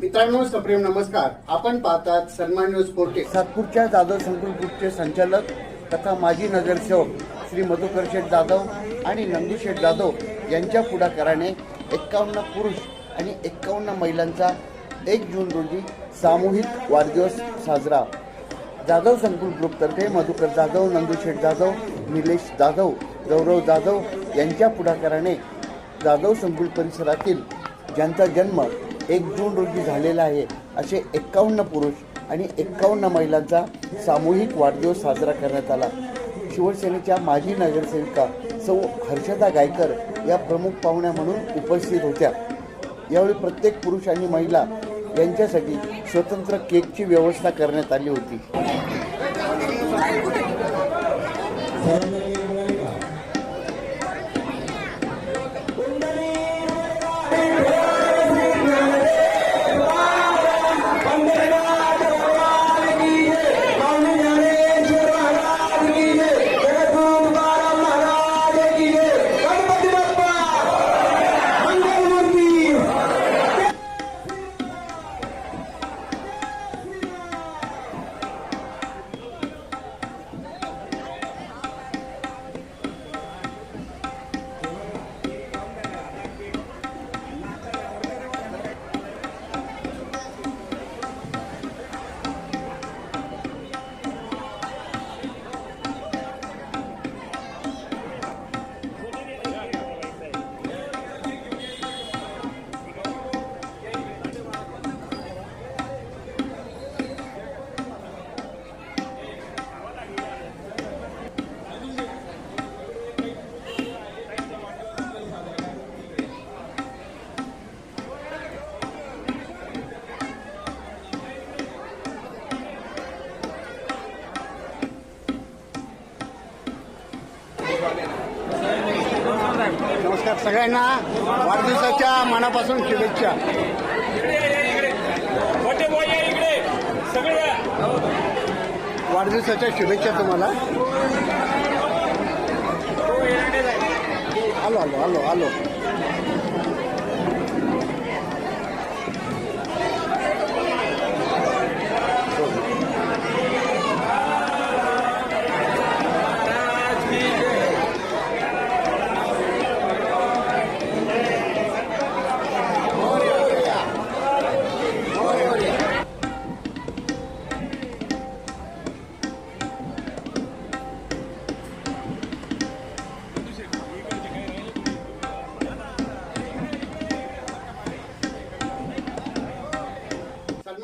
मित्रांनो सप्रेम नमस्कार. आपण पाहतात सन्मान न्यूज पोर्टे सातपूरच्या जाधव संकुल ग्रुपचे संचालक तथा माजी नगरसेवक श्री मधुकर शेठ जाधव आणि नंदू शेठ जाधव यांच्या पुढाकाराने एक्कावन्न पुरुष आणि एक्कावन्न महिलांचा एक जून रोजी सामूहिक वाढदिवस साजरा. जाधव संकुल ग्रुपतर्फे मधुकर जाधव नंदू शेठ जाधव निलेश जाधव गौरव जाधव यांच्या पुढाकाराने जाधव संकुल परिसरातील ज्यांचा जन्म एक जून रोजी झालेला आहे. असे एक्कावन्न पुरुष आणि एक्कावन्न महिलांचा सामूहिक वाढदिवस साजरा करण्यात आला. शिवसेनेच्या माजी नगरसेविका सौ हर्षदा गायकर या प्रमुख पाहुण्या म्हणून उपस्थित होत्या. यावेळी प्रत्येक पुरुष आणि महिला यांच्यासाठी स्वतंत्र केकची व्यवस्था करण्यात आली होती. नमस्कार सगळ्यांना वाढदिवसाच्या मनापासून शुभेच्छा. वाढदिवसाच्या शुभेच्छा तुम्हाला. आलो आलो आलो आलो